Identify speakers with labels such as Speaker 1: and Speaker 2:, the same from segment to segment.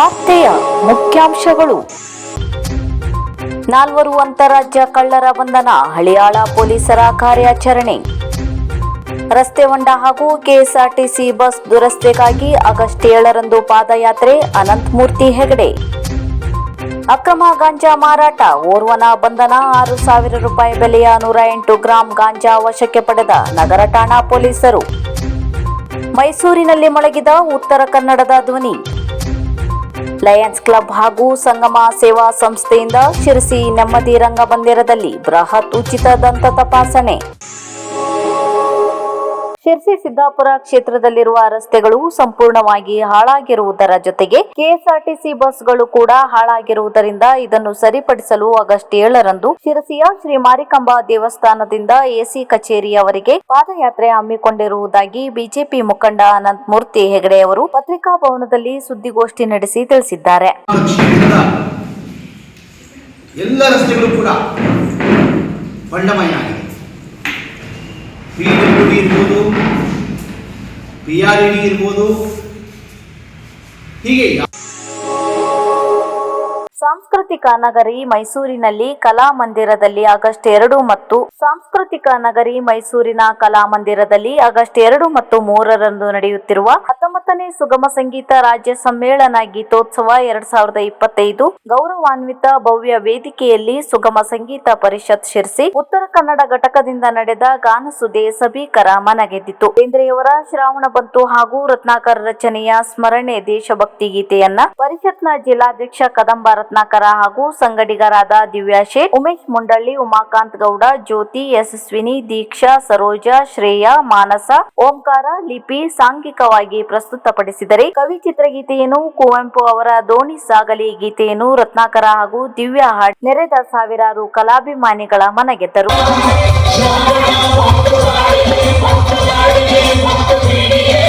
Speaker 1: ವಾರ್ತೆಯ ಮುಖ್ಯಾಂಶಗಳು ನಾಲ್ವರು ಅಂತಾರಾಜ್ಯ ಕಳ್ಳರ ಬಂಧನ ಹಳಿಯಾಳ ಪೊಲೀಸರ ಕಾರ್ಯಾಚರಣೆ ರಸ್ತೆ ಹೊಂಡ ಹಾಗೂ ಕೆಎಸ್ಆರ್ಟಿಸಿ ಬಸ್ ದುರಸ್ತಿಗಾಗಿ ಆಗಸ್ಟ್ ಏಳರಂದು ಪಾದಯಾತ್ರೆ ಅನಂತಮೂರ್ತಿ ಹೆಗಡೆ ಅಕ್ರಮ ಗಾಂಜಾ ಮಾರಾಟ ಓರ್ವನ ಬಂಧನ ಆರು ಸಾವಿರ ರೂಪಾಯಿ ಬೆಲೆಯ ನೂರ ಎಂಟು ಗ್ರಾಂ ಗಾಂಜಾ ವಶಕ್ಕೆ ಪಡೆದ ನಗರ ಠಾಣಾ ಪೊಲೀಸರು ಮೈಸೂರಿನಲ್ಲಿ ಮೊಳಗಿದ ಉತ್ತರ ಕನ್ನಡದ ಧ್ವನಿ ಲಯನ್ಸ್ ಕ್ಲಬ್ ಹಾಗೂ ಸಂಗಮ ಸೇವಾ ಸಂಸ್ಥೆಯಿಂದ ಶಿರಸಿ ನೆಮ್ಮದಿ ರಂಗಮಂದಿರದಲ್ಲಿ ಬೃಹತ್ ಉಚಿತ ದಂತ ತಪಾಸಣೆ ಶಿರ್ಸಿ ಸಿದ್ದಾಪುರ ಕ್ಷೇತ್ರದಲ್ಲಿರುವ ರಸ್ತೆಗಳು ಸಂಪೂರ್ಣವಾಗಿ ಹಾಳಾಗಿರುವುದರ ಜೊತೆಗೆ ಕೆಎಸ್ಆರ್ಟಿಸಿ ಬಸ್ಗಳು ಕೂಡ ಹಾಳಾಗಿರುವುದರಿಂದ ಇದನ್ನು ಸರಿಪಡಿಸಲು ಆಗಸ್ಟ್ ಏಳರಂದು ಶಿರಸಿಯ ಶ್ರೀ ಮಾರಿಕಂಬಾ ದೇವಸ್ಥಾನದಿಂದ ಎಸಿ ಕಚೇರಿಯವರಿಗೆ ಪಾದಯಾತ್ರೆ ಹಮ್ಮಿಕೊಂಡಿರುವುದಾಗಿ ಬಿಜೆಪಿ ಮುಖಂಡ ಅನಂತಮೂರ್ತಿ ಮೂರ್ತಿ ಹೆಗಡೆ ಅವರು ಪತ್ರಿಕಾ ಭವನದಲ್ಲಿ ಸುದ್ದಿಗೋಷ್ಠಿ ನಡೆಸಿ ತಿಳಿಸಿದ್ದಾರೆ ಎಲ್ಲ ರಸ್ತೆಗಳು ಕೂಡ ಬಂಡಮಯ ಆಗಿದೆ ಪಿ ಡಬ್ಲ್ಯೂ ಡಿ ಇರ್ಬೋದು ಪಿ ಆರ್ ಇ ಡಿ ಇರ್ಬೋದು ಹೀಗೆ ಸಾಂಸ್ಕೃತಿಕ ನಗರಿ ಮೈಸೂರಿನಲ್ಲಿ ಕಲಾ ಮಂದಿರದಲ್ಲಿ ಆಗಸ್ಟ್ ಎರಡು ಮತ್ತು ಸಾಂಸ್ಕೃತಿಕ ನಗರಿ ಮೈಸೂರಿನ ಕಲಾ ಮಂದಿರದಲ್ಲಿ ಆಗಸ್ಟ್ ಎರಡು ಮತ್ತು ಮೂರರಂದು ನಡೆಯುತ್ತಿರುವ ಹತ್ತೊಂಬತ್ತನೇ ಸುಗಮ ಸಂಗೀತ ರಾಜ್ಯ ಸಮ್ಮೇಳನ ಗೀತೋತ್ಸವ ಎರಡ್ ಸಾವಿರದ ಇಪ್ಪತ್ತೈದು ಗೌರವಾನ್ವಿತ ಭವ್ಯ ವೇದಿಕೆಯಲ್ಲಿ ಸುಗಮ ಸಂಗೀತ ಪರಿಷತ್ ಶಿರಸಿ ಉತ್ತರ ಕನ್ನಡ ಘಟಕದಿಂದ ನಡೆದ ಗಾನಸುದೆ ಸಭೀಕರ ಮನಗೆದ್ದಿತು ಬೇಂದ್ರೆಯವರ ಶ್ರಾವಣ ಬಂತು ಹಾಗೂ ರತ್ನಾಕರ ರಚನೆಯ ಸ್ಮರಣೆ ದೇಶಭಕ್ತಿ ಗೀತೆಯನ್ನ ಪರಿಷತ್ನ ಜಿಲ್ಲಾಧ್ಯಕ್ಷ ಕದಂಬ ರತ್ನ ರತ್ನಾಕರ ಹಾಗೂ ಸಂಗಡಿಗರಾದ ದಿವ್ಯಾ ಶೇಟ್ ಉಮೇಶ್ ಮುಂಡಳ್ಳಿ ಉಮಾಕಾಂತ್ ಗೌಡ ಜ್ಯೋತಿ ಯಶಸ್ವಿನಿ ದೀಕ್ಷಾ ಸರೋಜ ಶ್ರೇಯಾ ಮಾನಸ ಓಂಕಾರ ಲಿಪಿ ಸಾಂಘಿಕವಾಗಿ ಪ್ರಸ್ತುತಪಡಿಸಿದರೆ ಕವಿ ಚಿತ್ರಗೀತೆಯನ್ನು ಕುವೆಂಪು ಅವರ ದೋಣಿ ಸಾಗಲಿ ಗೀತೆಯನ್ನು ರತ್ನಾಕರ ಹಾಗೂ ದಿವ್ಯಾ ಹಾಡ್ ನೆರೆದ ಸಾವಿರಾರು ಕಲಾಭಿಮಾನಿಗಳ ಮನಗೆದ್ದರು ಗೆದ್ದರು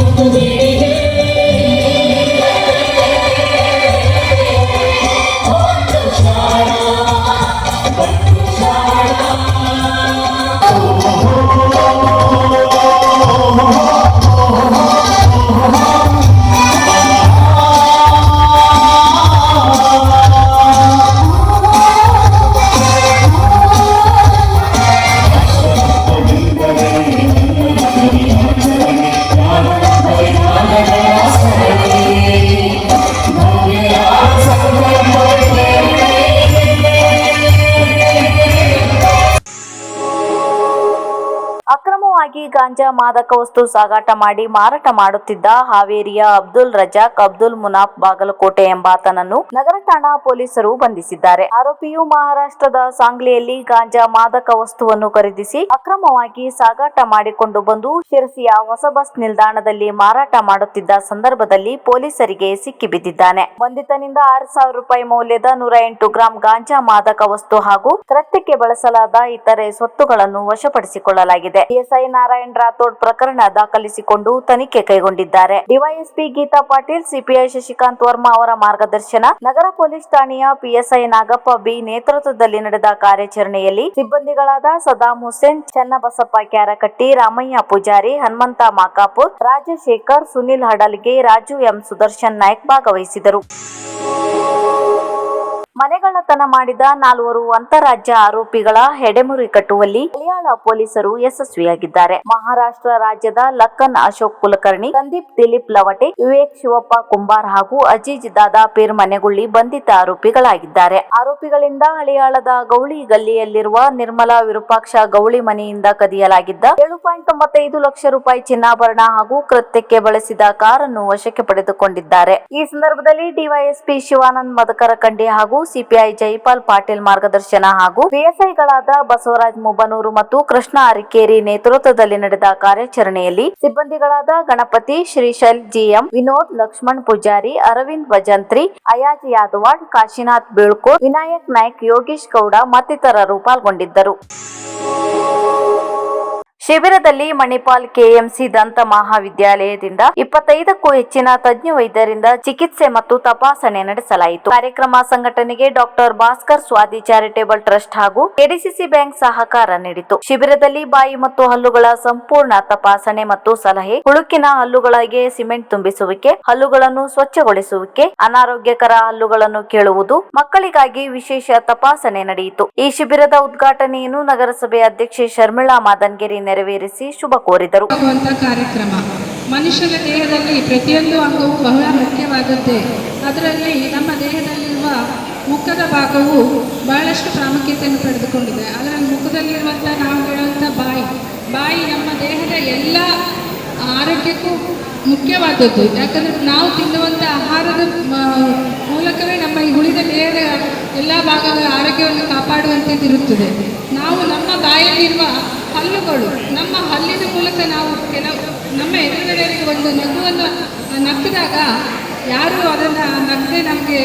Speaker 1: ಅಕ್ರಮವಾಗಿ ಗಾಂಜಾ ಮಾದಕ ವಸ್ತು ಸಾಗಾಟ ಮಾಡಿ ಮಾರಾಟ ಮಾಡುತ್ತಿದ್ದ ಹಾವೇರಿಯ ಅಬ್ದುಲ್ ರಜಾಕ್ ಅಬ್ದುಲ್ ಮುನಾಫ್ ಬಾಗಲಕೋಟೆ ಎಂಬಾತನನ್ನು ನಗರ ಠಾಣಾ ಪೊಲೀಸರು ಬಂಧಿಸಿದ್ದಾರೆ ಆರೋಪಿಯು ಮಹಾರಾಷ್ಟ್ರದ ಸಾಂಗ್ಲಿಯಲ್ಲಿ ಗಾಂಜಾ ಮಾದಕ ವಸ್ತುವನ್ನು ಖರೀದಿಸಿ ಅಕ್ರಮವಾಗಿ ಸಾಗಾಟ ಮಾಡಿಕೊಂಡು ಬಂದು ಶಿರಸಿಯ ಹೊಸ ಬಸ್ ನಿಲ್ದಾಣದಲ್ಲಿ ಮಾರಾಟ ಮಾಡುತ್ತಿದ್ದ ಸಂದರ್ಭದಲ್ಲಿ ಪೊಲೀಸರಿಗೆ ಸಿಕ್ಕಿಬಿದ್ದಿದ್ದಾನೆ ಬಂಧಿತನಿಂದ ಆರು ಸಾವಿರ ರೂಪಾಯಿ ಮೌಲ್ಯದ ನೂರ ಎಂಟು ಗ್ರಾಂ ಗಾಂಜಾ ಮಾದಕ ವಸ್ತು ಹಾಗೂ ಕೃತ್ಯಕ್ಕೆ ಬಳಸಲಾದ ಇತರೆ ಸ್ವತ್ತುಗಳನ್ನು ವಶಪಡಿಸಿಕೊಳ್ಳಲಾಗಿದೆ ಪಿಎಸ್ಐ ಎಸ್ಐ ನಾರಾಯಣ್ ರಾಥೋಡ್ ಪ್ರಕರಣ ದಾಖಲಿಸಿಕೊಂಡು ತನಿಖೆ ಕೈಗೊಂಡಿದ್ದಾರೆ ಡಿವೈಎಸ್ಪಿ ಗೀತಾ ಪಾಟೀಲ್ ಸಿಪಿಐ ಶಶಿಕಾಂತ್ ವರ್ಮಾ ಅವರ ಮಾರ್ಗದರ್ಶನ ನಗರ ಪೊಲೀಸ್ ಠಾಣೆಯ ಪಿಎಸ್ಐ ನಾಗಪ್ಪ ಬಿ ನೇತೃತ್ವದಲ್ಲಿ ನಡೆದ ಕಾರ್ಯಾಚರಣೆಯಲ್ಲಿ ಸಿಬ್ಬಂದಿಗಳಾದ ಸದಾಂ ಹುಸೇನ್ ಚನ್ನಬಸಪ್ಪ ಕ್ಯಾರಕಟ್ಟಿ ರಾಮಯ್ಯ ಪೂಜಾರಿ ಹನುಮಂತ ಮಾಕಾಪುರ್ ರಾಜಶೇಖರ್ ಸುನಿಲ್ ಹಡಲ್ಗೆ ರಾಜು ಎಂ ಸುದರ್ಶನ್ ನಾಯ್ಕ್ ಭಾಗವಹಿಸಿದರು ಮನೆಗಳ್ಳತನ ಮಾಡಿದ ನಾಲ್ವರು ಅಂತಾರಾಜ್ಯ ಆರೋಪಿಗಳ ಹೆಡೆಮುರಿ ಕಟ್ಟುವಲ್ಲಿ ಮಲಯಾಳ ಪೊಲೀಸರು ಯಶಸ್ವಿಯಾಗಿದ್ದಾರೆ ಮಹಾರಾಷ್ಟ್ರ ರಾಜ್ಯದ ಲಕ್ಕನ್ ಅಶೋಕ್ ಕುಲಕರ್ಣಿ ಸಂದೀಪ್ ದಿಲೀಪ್ ಲವಟೆ ವಿವೇಕ್ ಶಿವಪ್ಪ ಕುಂಬಾರ್ ಹಾಗೂ ಅಜೀಜ್ ದಾದಾ ಪೀರ್ ಮನೆಗುಳ್ಳಿ ಬಂಧಿತ ಆರೋಪಿಗಳಾಗಿದ್ದಾರೆ ಆರೋಪಿಗಳಿಂದ ಹಳಿಯಾಳದ ಗೌಳಿ ಗಲ್ಲಿಯಲ್ಲಿರುವ ನಿರ್ಮಲಾ ವಿರೂಪಾಕ್ಷ ಗೌಳಿ ಮನೆಯಿಂದ ಕದಿಯಲಾಗಿದ್ದ ಏಳು ಪಾಯಿಂಟ್ ತೊಂಬತ್ತೈದು ಲಕ್ಷ ರೂಪಾಯಿ ಚಿನ್ನಾಭರಣ ಹಾಗೂ ಕೃತ್ಯಕ್ಕೆ ಬಳಸಿದ ಕಾರನ್ನು ವಶಕ್ಕೆ ಪಡೆದುಕೊಂಡಿದ್ದಾರೆ ಈ ಸಂದರ್ಭದಲ್ಲಿ ಡಿವೈಎಸ್ಪಿ ಶಿವಾನಂದ್ ಮದಕರ ಕಂಡಿ ಹಾಗೂ ಸಿಪಿಐ ಜೈಪಾಲ್ ಪಾಟೀಲ್ ಮಾರ್ಗದರ್ಶನ ಹಾಗೂ ಪಿಎಸ್ಐಗಳಾದ ಬಸವರಾಜ್ ಮುಬನೂರು ಮತ್ತು ಕೃಷ್ಣ ಅರಿಕೇರಿ ನೇತೃತ್ವದಲ್ಲಿ ನಡೆದ ಕಾರ್ಯಾಚರಣೆಯಲ್ಲಿ ಸಿಬ್ಬಂದಿಗಳಾದ ಗಣಪತಿ ಶ್ರೀಶೈಲ್ ಜಿಎಂ ವಿನೋದ್ ಲಕ್ಷ್ಮಣ್ ಪೂಜಾರಿ ಅರವಿಂದ್ ಭಜಂತ್ರಿ ಅಯಾಜ್ ಯಾದವಾಡ್ ಕಾಶಿನಾಥ್ ಬೀಳ್ಕೋ ವಿನಾಯಕ್ ನಾಯ್ಕ್ ಯೋಗೀಶ್ ಗೌಡ ಮತ್ತಿತರರು ಪಾಲ್ಗೊಂಡಿದ್ದರು ಶಿಬಿರದಲ್ಲಿ ಮಣಿಪಾಲ್ ಕೆಎಂಸಿ ದಂತ ಮಹಾವಿದ್ಯಾಲಯದಿಂದ ಇಪ್ಪತ್ತೈದಕ್ಕೂ ಹೆಚ್ಚಿನ ತಜ್ಞ ವೈದ್ಯರಿಂದ ಚಿಕಿತ್ಸೆ ಮತ್ತು ತಪಾಸಣೆ ನಡೆಸಲಾಯಿತು ಕಾರ್ಯಕ್ರಮ ಸಂಘಟನೆಗೆ doctor Bhaskar Swadi charitable trust ಹಾಗೂ ಕೆಡಿಸಿಸಿ ಬ್ಯಾಂಕ್ ಸಹಕಾರ ನೀಡಿತು ಶಿಬಿರದಲ್ಲಿ ಬಾಯಿ ಮತ್ತು ಹಲ್ಲುಗಳ ಸಂಪೂರ್ಣ ತಪಾಸಣೆ ಮತ್ತು ಸಲಹೆ ಹುಳುಕಿನ ಹಲ್ಲುಗಳಿಗೆ ಸಿಮೆಂಟ್ ತುಂಬಿಸುವಿಕೆ ಹಲ್ಲುಗಳನ್ನು ಸ್ವಚ್ಛಗೊಳಿಸುವಿಕೆ ಅನಾರೋಗ್ಯಕರ ಹಲ್ಲುಗಳನ್ನು ಕೇಳುವುದು ಮಕ್ಕಳಿಗಾಗಿ ವಿಶೇಷ ತಪಾಸಣೆ ನಡೆಯಿತು ಈ ಶಿಬಿರದ ಉದ್ಘಾಟನೆಯನ್ನು ನಗರಸಭೆ ಅಧ್ಯಕ್ಷೆ ಶರ್ಮಿಳಾ ಮಾದನ್ಗೆರಿ ನೆರವೇರಿಸಿ ಶುಭ ಕೋರಿದರು ಕಾರ್ಯಕ್ರಮ ಮನುಷ್ಯನ ದೇಹದಲ್ಲಿ ಪ್ರತಿಯೊಂದು ಅಂಗವು ಬಹಳ ಮುಖ್ಯವಾದದ್ದೇ ಅದರಲ್ಲಿ ನಮ್ಮ ದೇಹದಲ್ಲಿರುವ ಮುಖದ ಭಾಗವು ಬಹಳಷ್ಟು ಪ್ರಾಮುಖ್ಯತೆಯನ್ನು ಪಡೆದುಕೊಂಡಿದೆ ಅದರಲ್ಲಿ ಮುಖದಲ್ಲಿರುವಂತಹ ನಾವು ಹೇಳುವಂಥ ಬಾಯಿ ಬಾಯಿ ನಮ್ಮ ದೇಹದ ಎಲ್ಲ ಆರೋಗ್ಯಕ್ಕೂ ಮುಖ್ಯವಾದದ್ದು ಯಾಕಂದ್ರೆ ನಾವು ತಿನ್ನುವಂಥ ಆಹಾರದ ಮೂಲಕವೇ ನಮ್ಮ ಈ ಉಳಿದ ದೇಹದ ಎಲ್ಲ ಭಾಗಗಳ ಆರೋಗ್ಯವನ್ನು ಇರುತ್ತದೆ ನಾವು ನಮ್ಮ ಬಾಯಲ್ಲಿರುವ ಹಲ್ಲುಗಳು ನಮ್ಮ ಹಲ್ಲಿನ ಮೂಲಕ ನಾವು ಕೆಲವು ನಮ್ಮ ಎದುರುಗಡೆಯವರಿಗೆ ಒಂದು ನಗುವನ್ನು ನಕ್ಕಿದಾಗ ಯಾರೂ ಅದನ್ನು ನಗದೆ ನಮಗೆ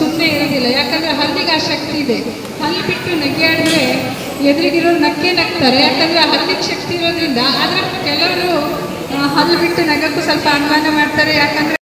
Speaker 1: ಸುಮ್ಮನೆ ಇರೋದಿಲ್ಲ ಯಾಕಂದರೆ ಹಲ್ಲಿಗೆ ಆ ಶಕ್ತಿ ಇದೆ ಹಲ್ಲಿ ಬಿಟ್ಟು ನಗೆಯಾಡಿದ್ರೆ ಎದುರಿಗಿರೋರು ನಕ್ಕೆ ನಗ್ತಾರೆ ಯಾಕಂದರೆ ಹಲ್ಲಿಗೆ ಶಕ್ತಿ ಇರೋದ್ರಿಂದ ಆದರೆ ಕೆಲವರು ಹಲ್ಲು ಬಿಟ್ಟು ನಗಕ್ಕೂ ಸ್ವಲ್ಪ ಅನುಮಾನ ಮಾಡ್ತಾರೆ ಯಾಕಂದರೆ